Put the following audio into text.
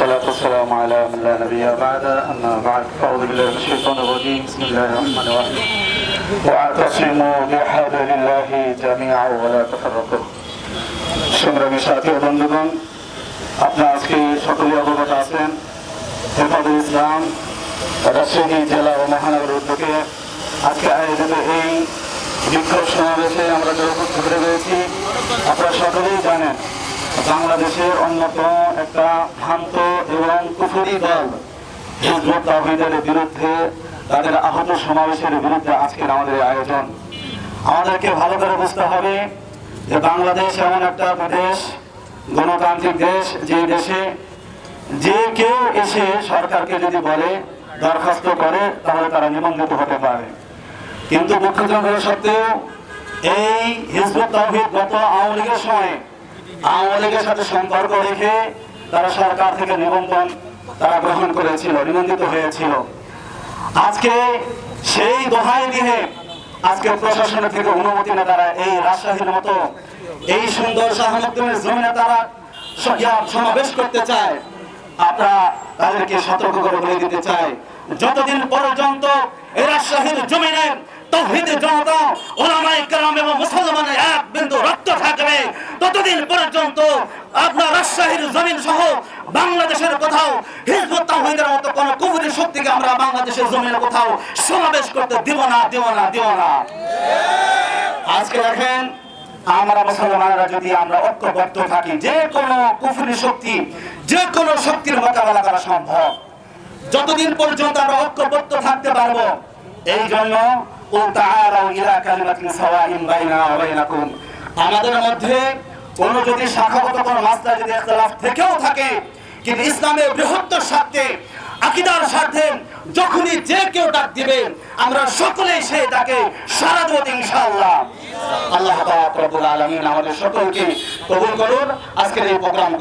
والصلاة والسلام على من لا نبي بعد أما بعد فأعوذ بالله من الشيطان الرجيم بسم الله الرحمن الرحيم واعتصموا بحبل الله جميعا ولا تفرقوا সংগ্রামী সাথী ও বন্ধুগণ আপনারা আজকে সকলেই অবগত আছেন হেফাজুল ইসলাম রাজশাহী জেলা ও মহানগর উদ্যোগে আজকে আয়োজিত এই বিক্ষোভ সমাবেশে আমরা যারা উপস্থিত রয়েছি আপনারা সকলেই জানেন বাংলাদেশের অন্যতম একটা ভ্রান্ত এবং কুফুরি দল হিজবুত তাহিদের বিরুদ্ধে তাদের আহত সমাবেশের বিরুদ্ধে আজকের আমাদের আয়োজন। আমাদেরকে ভালো করে বুঝতে হবে যে বাংলাদেশ এমন একটা দেশ গণতান্ত্রিক দেশ, যে দেশে যে কেউ এসে সরকারকে যদি বলে, দরখাস্ত করে, তাহলে তারা নিবন্ধিত হতে পারে। কিন্তু দুঃখজনক সত্ত্বেও এই হিজবুত তাহিদ গত আওয়ামী লীগের সময় আওয়ামী লীগের সাথে সম্পর্ক রেখে তারা সরকার থেকে নিবন্ধন তারা গ্রহণ করেছিল, নিবন্ধিত হয়েছিল। আজকে সেই দোহাই দিয়ে আজকে প্রশাসনের থেকে অনুমতি না তারা এই রাজশাহীর মতো এই সুন্দর শাহমুদ্দিনের জমিনে তারা সমাবেশ করতে চায়। আমরা তাদেরকে সতর্ক করে বলে দিতে চাই। যতদিন পর্যন্ত এই রাজশাহীর জমিনে তৌহিদের জনতা ওলামায়ে কেরাম এবং মুসলমানের এক বিন্দু রক্ত থাকবে। ততদিন পর্যন্ত আপনার রাজশাহীর জমিন সহ বাংলাদেশের কোথাও হিজবুত তাওহীদের মতো কোন কুফরি শক্তিকে আমরা বাংলাদেশের জমিনে কোথাও সমাবেশ করতে দিব না দিব না দিব না। আজকে দেখেন, আমরা মুসলমানরা যদি আমরা ঐক্যবদ্ধ থাকি, যে কোনো কুফরি শক্তি, যে কোনো শক্তির মোকাবেলা করা সম্ভব। যতদিন পর্যন্ত আমরা ঐক্যবদ্ধ থাকতে পারব এই জন্য আমাদের মধ্যে কোন যদি শাখাগত কোন যদি থেকেও থাকে, কিন্তু ইসলামের বৃহত্তর স্বার্থে, আকীদার স্বার্থে যখনই যে কেউ ডাক দিবে, আমরা সকলেই সেই ডাকে সারা দেব ইনশাআল্লাহ। আল্লাহ পাক রব্বুল আলামিন আমাদের সকলকে কবুল করুন। আজকের এই প্রোগ্রাম